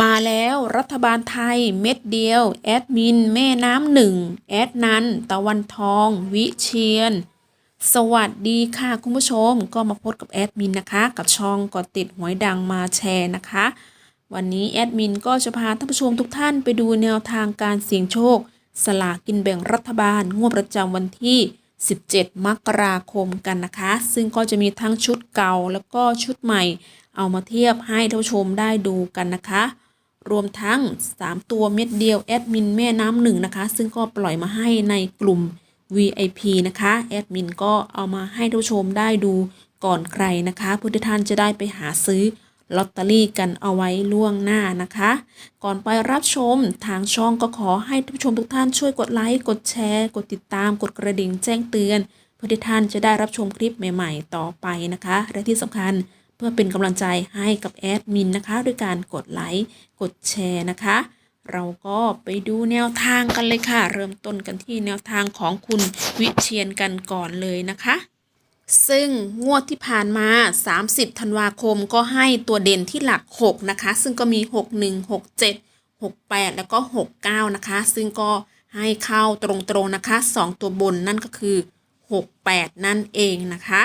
มาแล้วรัฐบาลไทยเม็ดเดียว แอดมิน แม่น้ำหนึ่ง แอดนัน ตะวันทอง วิเชียน สวัสดีค่ะคุณผู้ชมก็มาพบกับแอดมินนะคะ กับช่องกดติดหวยดังมาแชร์นะคะ วันนี้แอดมินก็จะพาท่านผู้ชมทุกท่านไปดูแนวทางการเสี่ยงโชค สลากกินแบ่งรัฐบาลงวดประจำวันที่ 17 มกราคมกันนะคะ ซึ่งก็จะมีทั้งชุดเก่าแล้วก็ชุดใหม่ เอามาเทียบให้ท่านผู้ชมได้ดูกันนะคะ รวมทั้ง 3 ตัวเม็ดเดียวแอดมินแม่น้ำหนึ่งนะคะ ซึ่งก็ปล่อยมาให้ในกลุ่ม VIP นะคะแอดมินก็เอามาให้ท่านผู้ชมได้ดูก่อนใครนะคะเพื่อที่ท่านจะได้ไปหาซื้อลอตเตอรี่กันเอาไว้ล่วงหน้านะคะ ก่อนไปรับชมทางช่องก็ขอให้ท่านผู้ชมทุกท่านช่วยกดไลค์ กดแชร์ กดติดตาม กดกระดิ่งแจ้งเตือนเพื่อที่ท่านจะได้รับชมคลิปใหม่ ๆ ต่อไปนะคะ และที่สำคัญ เพื่อเป็นกำลังใจให้กับแอดมินนะคะด้วยการกดไลค์กดแชร์นะคะ เราก็ไปดูแนวทางกันเลยค่ะ เริ่มต้นกันที่แนวทางของคุณวิเชียนกันก่อนเลยนะคะซึ่งงวดที่ผ่านมา 30 ธันวาคมก็ให้ตัวเด่นที่หลัก 6 นะคะ ซึ่งก็มี 61 67 68 แล้วก็ 69 นะคะ ซึ่งก็ให้เข้าตรงๆนะคะ 2 ตัวบนนั่นก็คือ 68 นั่นเองนะคะ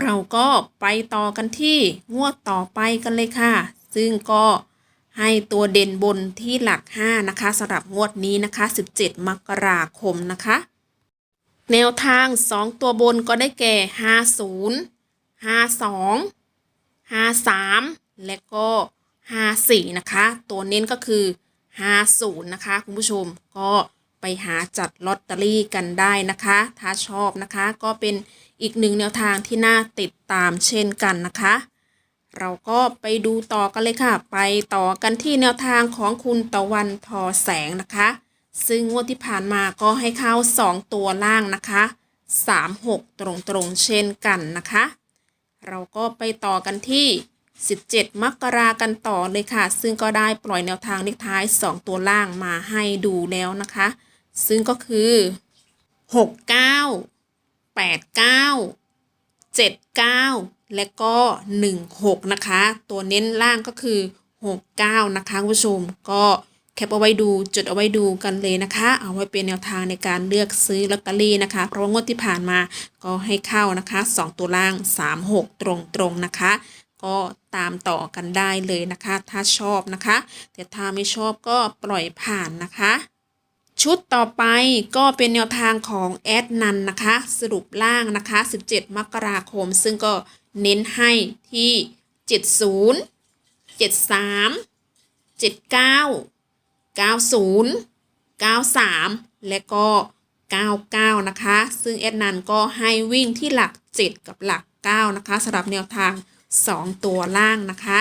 เราก็ไปต่อกันที่งวดต่อไปกันเลยค่ะ ซึ่งก็ให้ตัวเด่นบนที่หลัก 5 นะคะสำหรับงวดนี้นะคะ 17 มกราคมนะคะ แนวทาง 2 ตัวบนก็ได้แก่ 50 52 53 และก็ 54 นะคะ ตัวเน้นก็คือ 50 นะคะ คุณผู้ชมก็ ไปหาจัดลอตเตอรี่กันได้นะคะ ถ้าชอบนะคะก็เป็นอีกหนึ่งแนวทางที่น่าติดตามเช่นกันนะคะ เราก็ไปดูต่อกันเลยค่ะ ไปต่อกันที่แนวทางของคุณตะวันทอแสงนะคะ ซึ่งงวดที่ผ่านมาก็ให้เข้า 2 ตัวล่างนะคะ3 6 ตรงๆเช่นกันนะคะ เราก็ไปต่อกันที่ 17 มกรากันต่อเลยค่ะ ซึ่งก็ได้ปล่อยแนวทางเลขท้าย 2 ตัวล่างมาให้ดูแล้วนะคะ ซึ่งก็คือ69 89 79และก็16นะคะ ตัวเน้นล่างก็คือ69นะคะคุณผู้ชมก็แคปเอาไว้ดูจดเอาไว้ดูกันเลยนะคะ เอาไว้เป็นแนวทางในการเลือกซื้อลอตเตอรี่นะคะ เพราะว่างวดที่ผ่านมาก็ให้เข้านะคะ 2 ตัวล่าง 36 ตรงๆนะคะ ก็ตามต่อกันได้เลยนะคะ ถ้าชอบนะคะ แต่ถ้าไม่ชอบก็ปล่อยผ่านนะคะ ชุดต่อไปก็เป็นแนวทางของแอดนันนะคะ สรุปล่างนะคะ 17 มกราคม ซึ่งก็เน้นให้ที่ 70 73 79 90 93 และก็ 99 นะคะ ซึ่งแอดนันก็ให้วิ่งที่หลัก 7 กับหลัก 9 นะคะสำหรับแนวทาง 2 ตัวล่างนะคะ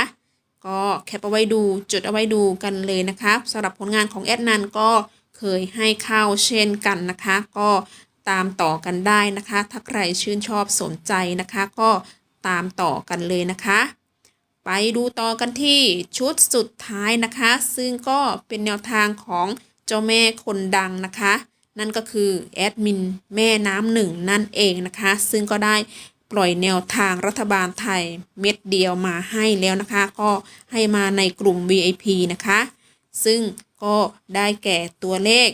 ก็แคปเอาไว้ดู จดเอาไว้ดูกันเลยนะคะสำหรับผลงานของแอดนันก็ เคยให้เข้าเช่นกันนะคะ ก็ตามต่อกันได้นะคะ ถ้าใครชื่นชอบสนใจนะคะ ก็ตามต่อกันเลยนะคะ ไปดูต่อกันที่ชุดสุดท้ายนะคะ ซึ่งก็เป็นแนวทางของเจ้าแม่คนดังนะคะ นั่นก็คือแอดมินแม่น้ำหนึ่งนั่นเองนะคะ ซึ่งก็ได้ปล่อยแนวทางรัฐบาลไทยเม็ดเดียวมาให้แล้วนะคะ ก็ให้มาในกลุ่ม VIP นะคะ ซึ่ง ก็ได้แก่ตัวเลข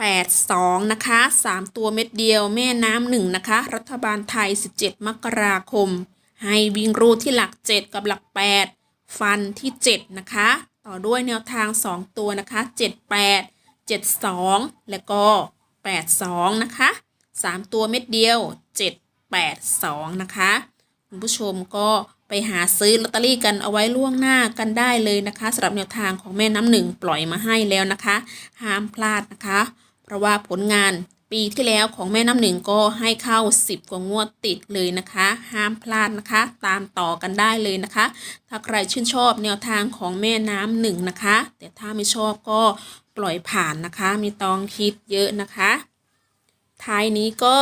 782 นะคะ 3 ตัวเม็ดเดียวแม่น้ำหนึ่งนะคะ รัฐบาลไทย 17 มกราคม ให้วิ่งรูดที่หลัก 7 กับหลัก 8 ฟันที่ 7 นะคะ ต่อด้วยแนวทาง 2 ตัวนะคะ 78 72 และก็ 82 นะคะ 3 ตัวเม็ดเดียว 782 นะคะ คุณผู้ชมก็ ไปหาซื้อลอตเตอรี่กันเอาไว้ล่วงหน้ากันได้เลยนะคะสำหรับแนวทางของแม่น้ำหนึ่งปล่อยมาให้แล้วนะคะ ห้ามพลาดนะคะ เพราะว่าผลงานปีที่แล้วของแม่น้ำหนึ่งก็ให้เข้า 10 กว่างวดติดเลยนะคะ ห้ามพลาดนะคะ ตามต่อกันได้เลยนะคะ ถ้าใครชื่นชอบแนวทางของแม่น้ำหนึ่งนะคะ แต่ถ้าไม่ชอบก็ปล่อยผ่านนะคะ มีต้องคิดเยอะนะคะ ท้ายนี้ก็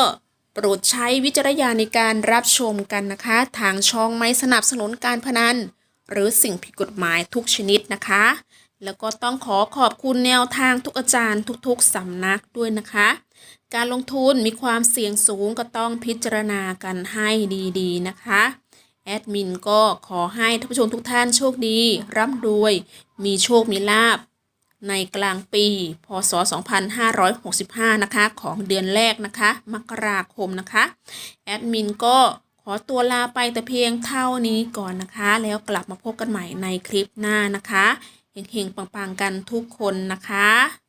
โปรดใช้วิจารณญาณในการรับชมกันนะคะ ทางช่องไม่สนับสนุนการพนัน หรือสิ่งผิดกฎหมายทุกชนิดนะคะ แล้วก็ต้องขอขอบคุณแนวทางทุกอาจารย์ทุกๆสำนักด้วยนะคะ การลงทุนมีความเสี่ยงสูงก็ต้องพิจารณากันให้ดีๆนะคะแอดมินก็ขอให้ท่านผู้ชมทุกท่านโชคดี ร่ำรวย มีโชค มีลาบ ในกลางปี พศ 2565 นะคะ ของเดือนแรกนะคะ มกราคมนะคะ แอดมินก็ขอตัวลาไปแต่เพียงเท่านี้ก่อนนะคะ แล้วกลับมาพบกันใหม่ในคลิปหน้านะคะเฮงๆปังๆกันทุกคนนะคะ